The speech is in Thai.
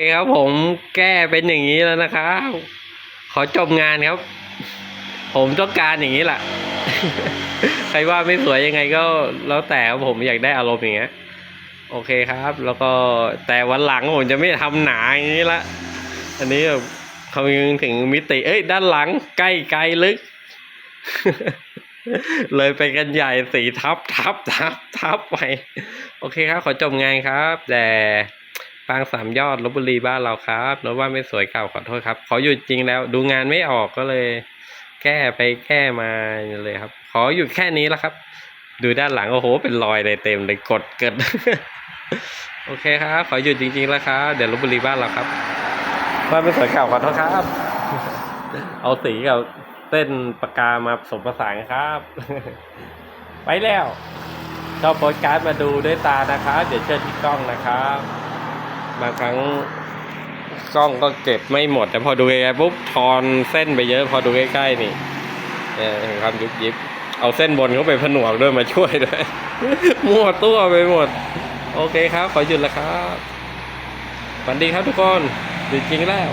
เคครับผมแก้เป็นอย่างนี้แล้วนะครับ ขอจบงานครับ ผมต้องการอย่างนี้แหละใครว่าไม่สวยยังไงก็แล้วแต่ครับผมอยากได้อารมณ์อย่างเงี้ยโอเคครับ แล้วก็แต่วันหลังผมจะไม่ทำหนาอย่างนี้ละอันนี้แบบคำนึงถึงมิติ เอ้ย ด้านหลังใกล้ไกลลึก เลยไปกันใหญ่สีทับทับทับทับไป โอเคครับ ขอจบงานครับ แต่ ปางสามยอดลบบุรีบ้านเราครับนว่าไม่สวยเก่าขอโทษครับขอหยุดจริงแล้วดูงานไม่ออกก็เลย แก้ไปแก้มาเลยครับ ขอหยุดแค่นี้แล้วครับ ดูด้านหลังโอ้โห เป็นรอยเลยเต็มเลยกดเกิดโอเคครับ ขอหยุดจริง ๆ แล้วครับเดี๋ยวลบบุรีบ้านเราครับบ้านไม่สวยเก่าขอโทษครับ เอาสีกับเส้นปากกามาผสมผสานครับ ไปแล้วชอบโปสการ์ดมาดูด้วยตานะครับ เดี๋ยวเชิญที่กล้องนะครับ บางครั้งกล้องก็เก็บไม่หมด แต่พอดูใกล้ปุ๊บทอนเส้นไปเยอะ พอดูใกล้ๆนี่เออเห็นความยุบยิบ เอาเส้นบนเขาไปผนวกด้วยมาช่วยด้วยมั่วตัวไปหมด โอเคครับ ขอหยุดแล้วครับฝันดีครับทุกคนหยุดจริงแล้ว